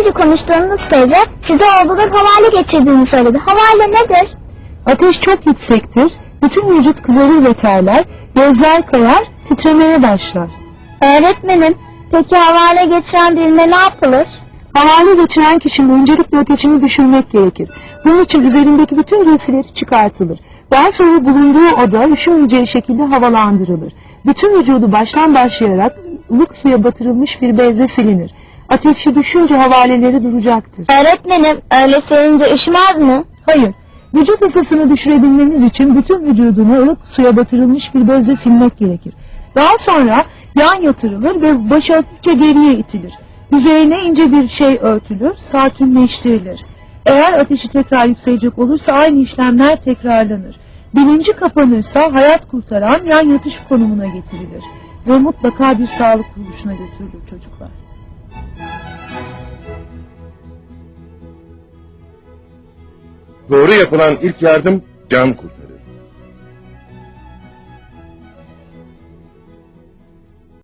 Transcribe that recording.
önce konuştuğunuz teyze size oğlunun havale geçirdiğini söyledi. Havale nedir? Ateş çok yüksektir. Bütün vücut kızarır ve terler. Gözler kayar, titremeye başlar. Öğretmenim, peki havale geçiren birine ne yapılır? Havale geçiren kişinin öncelikle ateşini düşürmek gerekir. Bunun için üzerindeki bütün giysileri çıkartılır. Daha sonra bulunduğu oda üşümeyeceği şekilde havalandırılır. Bütün vücudu baştan başlayarak ılık suya batırılmış bir bezle silinir. Ateşi düşünce havaleleri duracaktır. Öğretmenim, öyle senince üşümez mi? Hayır, vücut ısısını düşürebilmeniz için bütün vücudunu ılık suya batırılmış bir bezle silmek gerekir. Daha sonra yan yatırılır ve başı hafifçe geriye itilir. Üzerine ince bir şey örtülür, sakinleştirilir. Eğer ateşi tekrar yükselecek olursa aynı işlemler tekrarlanır. Bilinci kapanırsa hayat kurtaran yan yatış konumuna getirilir. Ve mutlaka bir sağlık kuruluşuna götürülür çocuklar. Doğru yapılan ilk yardım can kurtarır.